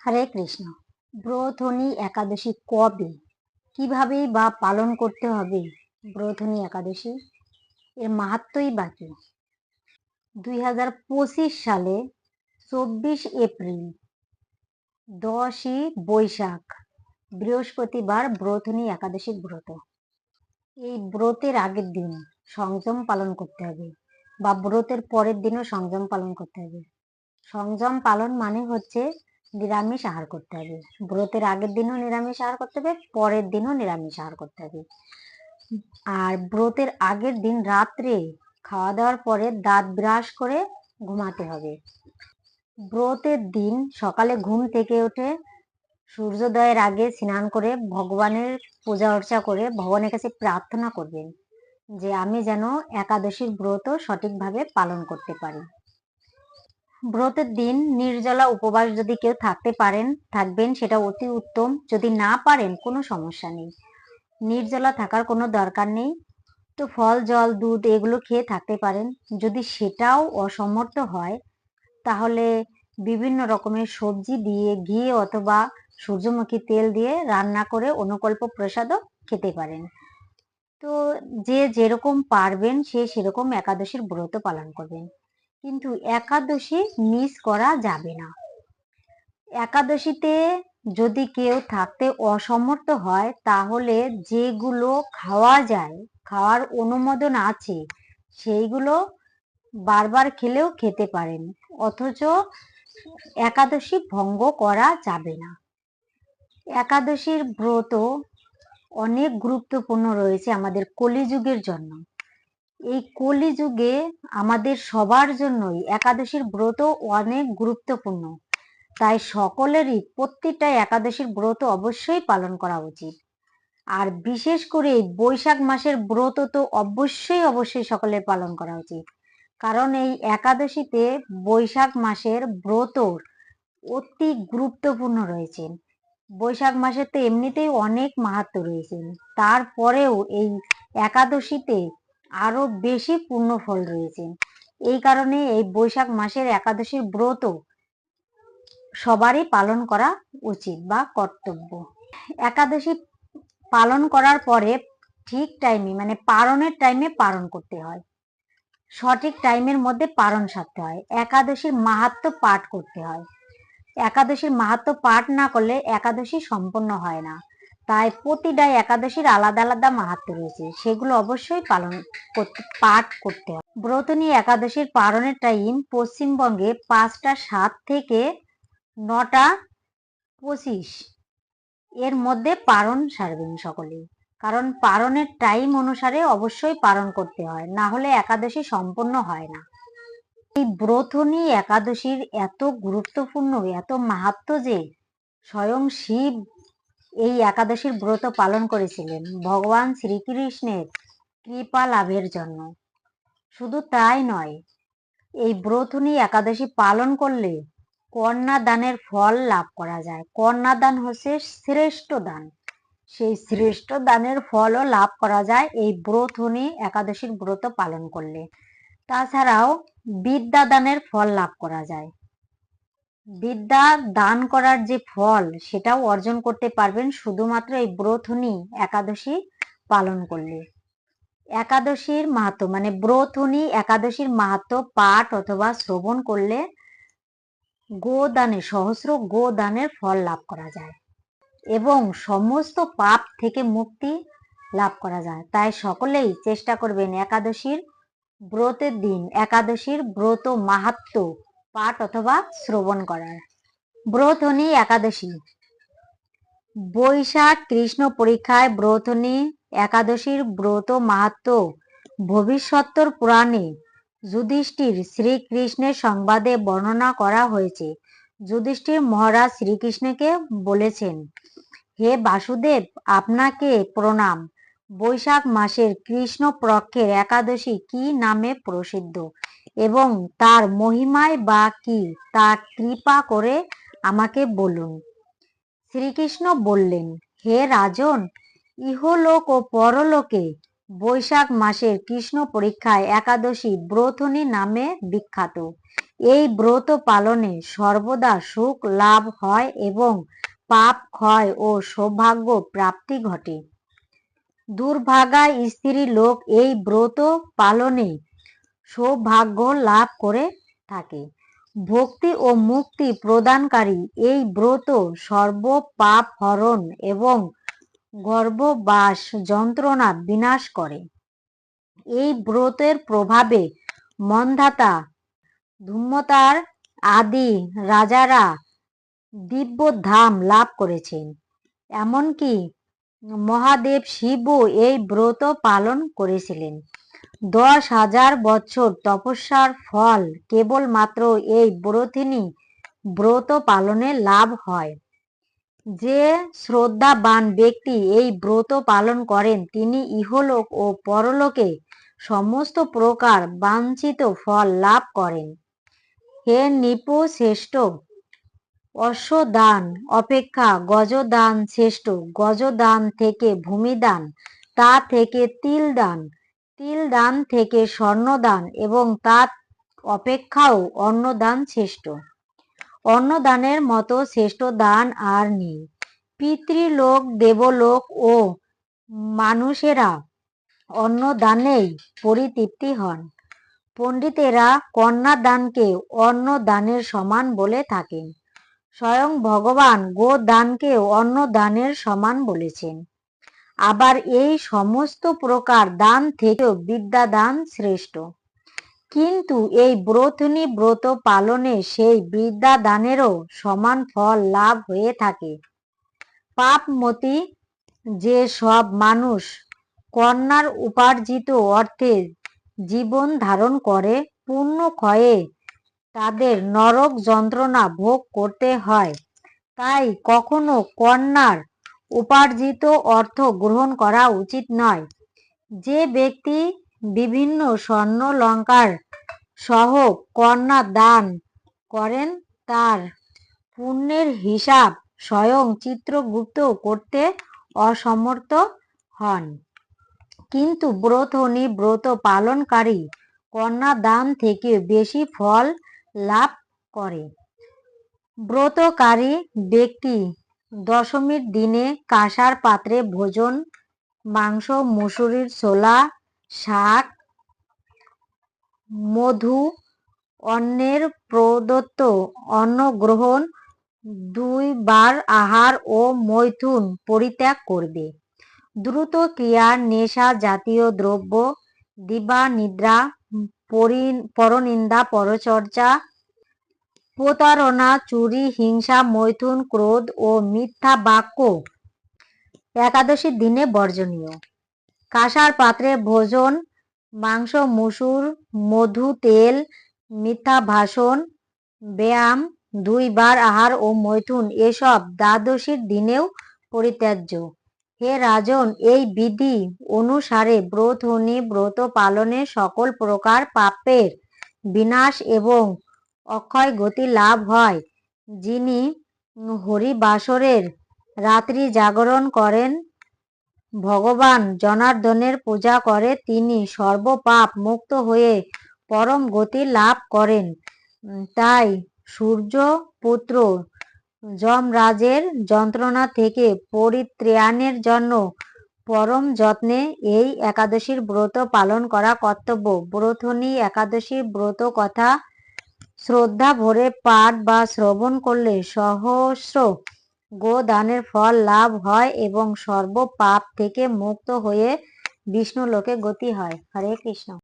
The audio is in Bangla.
হরে কৃষ্ণ। ব্রতনী একাদশী কবে? কীভাবে বা পালন করতে হবে? ব্রতনী একাদশী এর মাহাত্মই বাকি দুই হাজার পঁচিশ সালে চব্বিশ এপ্রিল, দশই বৈশাখ, বৃহস্পতিবার ব্রতনী একাদশীর ব্রত। এই ব্রতের আগের দিন সংযম পালন করতে হবে বা ব্রতের পরের দিনও সংযম পালন করতে হবে। সংযম পালন মানে হচ্ছে নিরামিষ আহার করতে হবে। ব্রতের আগের দিনও নিরামিষ আহার করতে হবে, পরের দিনও নিরামিষ আহার করতে হবে। আর ব্রতের আগের দিন রাত্রে খাওয়া দাওয়ার পরে দাঁত ব্রাশ করে ঘুমাতে হবে। ব্রতের দিন সকালে ঘুম থেকে উঠে সূর্যোদয়ের আগে স্নান করে ভগবানের পূজা অর্চা করে ভগবানের কাছে প্রার্থনা করবেন যে আমি যেন একাদশীর ব্রত সঠিকভাবে পালন করতে পারি। ব্রতের দিন নির্জলা উপবাস যদি কেউ থাকতে পারেন, থাকবেন সেটা অতি উত্তম। যদি না পারেন, কোনো সমস্যা নেই। নির্জলা থাকার কোনো দরকার নেই। তো ফল, জল, দুধ এগুলো খেয়ে থাকতে পারেন। যদি সেটাও অসমর্থ হয়, তাহলে বিভিন্ন রকমের সবজি দিয়ে ঘি অথবা সূর্যমুখী তেল দিয়ে রান্না করে অনুকল্প প্রসাদও খেতে পারেন। তো যে যেরকম পারবেন, সে সেরকম একাদশীর ব্রত পালন করবেন। কিন্তু একাদশী মিস করা যাবে না। একাদশীতে যদি কেউ থাকতে অসমর্থ হয়, তাহলে যেগুলো খাওয়া যায়, খাওয়ার অনুমোদন আছে, সেইগুলো বারবার খেলেও খেতে পারেন, অথচ একাদশী ভঙ্গ করা যাবে না। একাদশীর ব্রত অনেক গুরুত্বপূর্ণ রয়েছে আমাদের কলিযুগের জন্য। এই কলিযুগে আমাদের সবার জন্যই একাদশীর ব্রত অনেক গুরুত্বপূর্ণ। তাই সকলেরই প্রত্যেকটা একাদশীর ব্রত অবশ্যই পালন করা উচিত। আর বিশেষ করে বৈশাখ মাসের ব্রত তো অবশ্যই অবশ্যই সকলের পালন করা উচিত। কারণ এই একাদশীতে বৈশাখ মাসের ব্রত অতি গুরুত্বপূর্ণ রয়েছে। বৈশাখ মাসের তো এমনিতেই অনেক মাহাত্ম রয়েছে। তারপরেও এই একাদশীতে আরও বেশি পূর্ণ ফল রয়েছে। এই কারণে এই বৈশাখ মাসের একাদশীর ব্রত সবারই পালন করা উচিত বা কর্তব্য। একাদশী পালন করার পরে ঠিক টাইমে মানে পারণের টাইমে পালন করতে হয়। সঠিক টাইমের মধ্যে পালন সারতে হয়। একাদশীর মাহাত্ম পাঠ করতে হয়। একাদশীর মাহাত্ম পাঠ না করলে একাদশী সম্পন্ন হয় না। তাই প্রতিটা একাদশীর আলাদা আলাদা মাহাত্ম রয়েছে। সেগুলো অবশ্যই পালন করতে, পাঠ করতে হয় ব্রতনী একাদশীর পালনের টাইম পশ্চিমবঙ্গে পাঁচটা সাত থেকে নটা পঁচিশ এর মধ্যে পারণ সারবেন সকলেই কারণ পারণের টাইম অনুসারে অবশ্যই পালন করতে হয়, না হলে একাদশী সম্পন্ন হয় না। এই ব্রতনী একাদশীর এত গুরুত্বপূর্ণ, এত মাহাত্ম যে স্বয়ং শিব এই একাদশীর ব্রত পালন করেছিলেন। ভগবান শ্রীকৃষ্ণের কৃপা লাভের জন্য। শুধু তাই নয়, এই ব্রতনী একাদশী পালন করলে কন্যা দানের ফল লাভ করা যায়। কন্যা দান হচ্ছে শ্রেষ্ঠ দান। সেই শ্রেষ্ঠ দানের ফলও লাভ করা যায় এই ব্রতনী একাদশীর ব্রত পালন করলে। তাছাড়াও বিদ্যা দানের ফল লাভ করা যায়। বিদ্যা দান করার যে ফল, সেটাও অর্জন করতে পারবেন শুধুমাত্র এই ব্রথনী একাদশী পালন করলে। একাদশীর মাহাত্ম মানে ব্রথনী একাদশীর মাহাত্ম পাঠ অথবা শ্রবণ করলে গোদানে, সহস্র গোদানের ফল লাভ করা যায় এবং সমস্ত পাপ থেকে মুক্তি লাভ করা যায়। তাই সকলেই চেষ্টা করবেন একাদশীর ব্রতের দিন, একাদশীর ব্রত মাহাত্ম পাঠ অথবা শ্রবণ করার। ব্রতনী একাদশী। বৈশাখ কৃষ্ণ পরীক্ষায় ব্রতনী একাদশীর ব্রত মাহাত্ম ভবিষ্যত্তর পুরাণে যুধিষ্ঠির শ্রীকৃষ্ণের সংবাদে বর্ণনা করা হয়েছে। যুধিষ্ঠির মহারাজ শ্রীকৃষ্ণকে বলেছেন, হে বাসুদেব, আপনাকে প্রণাম। বৈশাখ মাসের কৃষ্ণ পক্ষের একাদশী কি নামে প্রসিদ্ধ? এবং তার মহিমায় বা কি? তা কৃপা করে আমাকে বলুন। শ্রীকৃষ্ণ বললেন, হে রাজন, ইহলোক ও পরলোকে বৈশাখ মাসের কৃষ্ণ পরীক্ষায় একাদশী ব্রথনী নামে বিখ্যাত। এই ব্রত পালনে সর্বদা সুখ লাভ হয় এবং পাপ ক্ষয় ও সৌভাগ্য প্রাপ্তি ঘটে। দুর্ভাগা স্ত্রী লোক এই ব্রত পালনে সৌভাগ্য লাভ করে থাকে। ভক্তি ও মুক্তি প্রদানকারী এই ব্রত সর্ব পাপ হরণ এবং গর্ভবাস যন্ত্রণা বিনাশ করে। এই ব্রতের প্রভাবে মন্ধাতা ধূমতার আদি রাজারা দিব্য ধাম লাভ করেছেন। এমনকি মহাদেব শিবও এই ব্রত পালন করেছিলেন। দশ হাজার বছর তপস্যার ফল কেবলমাত্র এই ব্রতিনী ব্রত পালনে লাভ হয়। যে শ্রদ্ধাবান ব্যক্তি এই ব্রত পালন করেন, তিনি ইহলোক ও পরলোকে সমস্ত প্রকার বাঞ্ছিত ফল লাভ করেন। হে নিপু শ্রেষ্ঠ অশ্বদান অপেক্ষা গজদান শ্রেষ্ঠ। গজদান থেকে ভূমিদান, তা থেকে তিল দান তিল দান থেকে স্বর্ণদান এবং তা অপেক্ষাও অন্নদান শ্রেষ্ঠ। অন্নদানের মতো শ্রেষ্ঠ দান আর নেই। পিতৃলোক, দেবলোক ও মানুষেরা অন্নদানেই পরিতৃপ্তি হন। পণ্ডিতেরা কন্যাদানকে অন্নদানের সমান বলে থাকেন। স্বয়ং ভগবান গোদানকে অন্নদানের সমান বলেছেন। আবার এই সমস্ত প্রকার দান থেকেও বিদ্যাদান শ্রেষ্ঠ। কিন্তু এই ব্রতনী ব্রত পালনে সেই বিদ্যাদানেরও সমান ফল লাভ হয়ে থাকে। পাপমতি যে সব মানুষ কন্যার উপার্জিত অর্থে জীবন ধারণ করে, পূর্ণ ক্ষয়ে তাদের নরক যন্ত্রণা ভোগ করতে হয়। তাই কখনো কন্যার উপার্জিত অর্থ গ্রহণ করা উচিত নয়। যে ব্যক্তি বিভিন্ন স্বর্ণ, লঙ্কার সহ কন্যা দান করেন, তার পুণ্যের হিসাব স্বয়ং চিত্রগুপ্ত করতে অসমর্থ হন। কিন্তু ব্রতনী ব্রত পালনকারী কন্যা দান থেকে বেশি ফল লাভ করে। ব্রতকারী ব্যক্তি দশমীর দিনে কাঁসার পাত্রে ভোজন, মাংস, মুসুরির ছোলা, শাক, মধু অন্যের প্রদত্ত অন্ন গ্রহণ দুইবার আহার ও মৈথুন পরিত্যাগ করবে। দ্রুত ক্রিয়ার নেশা জাতীয় দ্রব্য দিবা নিদ্রা পরনিন্দা, পরচর্চা প্রতারণা, চুরি, হিংসা, মৈথুন, ক্রোধ ও মিথ্যা বাক্য একাদশীর দিনে বর্জনীয়। কাঁসার পাত্রে ভোজন, মাংস, মুসুর, মধু, তেল, মিথ্যা ভাষণ, ব্যায়াম, দুইবার আহার ও মৈথুন এসব দ্বাদশীর দিনেও পরিত্যাজ্য। হে রাজন, এই বিধি অনুসারে ব্রত হনি ব্রত পালনে সকল প্রকার পাপের বিনাশ এবং অক্ষয় গতি লাভ হয়। যিনি হরিবাসরের রাত্রি জাগরণ করেন, ভগবান জনার্দনের পূজা করে, তিনি সর্বপাপ মুক্ত হয়ে পরম গতি লাভ করেন। তাই সূর্য পুত্র যমরাজের যন্ত্রণা থেকে পরিত্রাণের জন্য পরম যত্নে এই একাদশীর ব্রত পালন করা কর্তব্য। ব্রতনী একাদশীর ব্রত কথা শ্রদ্ধা ভরে পাঠ বা শ্রবণ করলে সহস্র গোদানের ফল লাভ হয় এবং সর্ব পাপ থেকে মুক্ত হয়ে বিষ্ণু লোকে গতি হয়। হরে কৃষ্ণ।